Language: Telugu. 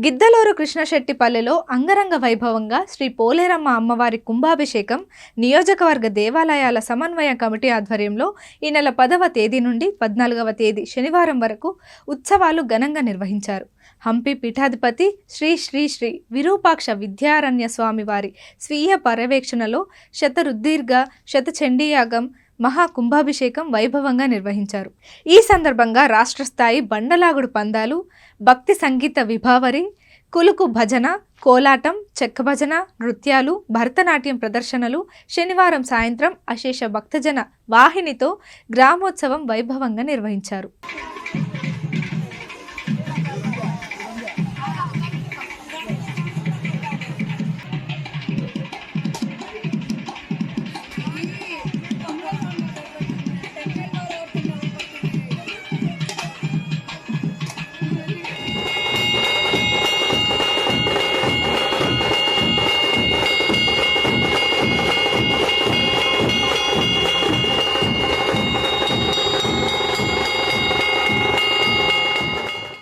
గిద్దలూరు కృష్ణశెట్టిపల్లెలో అంగరంగ వైభవంగా శ్రీ పోలేరమ్మ అమ్మవారి కుంభాభిషేకం నియోజకవర్గ దేవాలయాల సమన్వయ కమిటీ ఆధ్వర్యంలో ఈ నెల పదవ తేదీ నుండి పద్నాలుగవ తేదీ శనివారం వరకు ఉత్సవాలు ఘనంగా నిర్వహించారు. హంపి పీఠాధిపతి శ్రీ శ్రీ శ్రీ విరూపాక్ష విద్యారణ్య స్వామివారి స్వీయ పర్యవేక్షణలో శతరుద్దీర్ఘ శతచండీయాగం మహా కుంభాభిషేకం వైభవంగా నిర్వహించారు. ఈ సందర్భంగా రాష్ట్ర స్థాయి బండలాగుడు పందాలు భక్తి సంగీత విభావరి కులుకు భజన కోలాటం చెక్క భజన నృత్యాలు భరతనాట్యం ప్రదర్శనలు శనివారం సాయంత్రం అశేష భక్తజన వాహినితో గ్రామోత్సవం వైభవంగా నిర్వహించారు.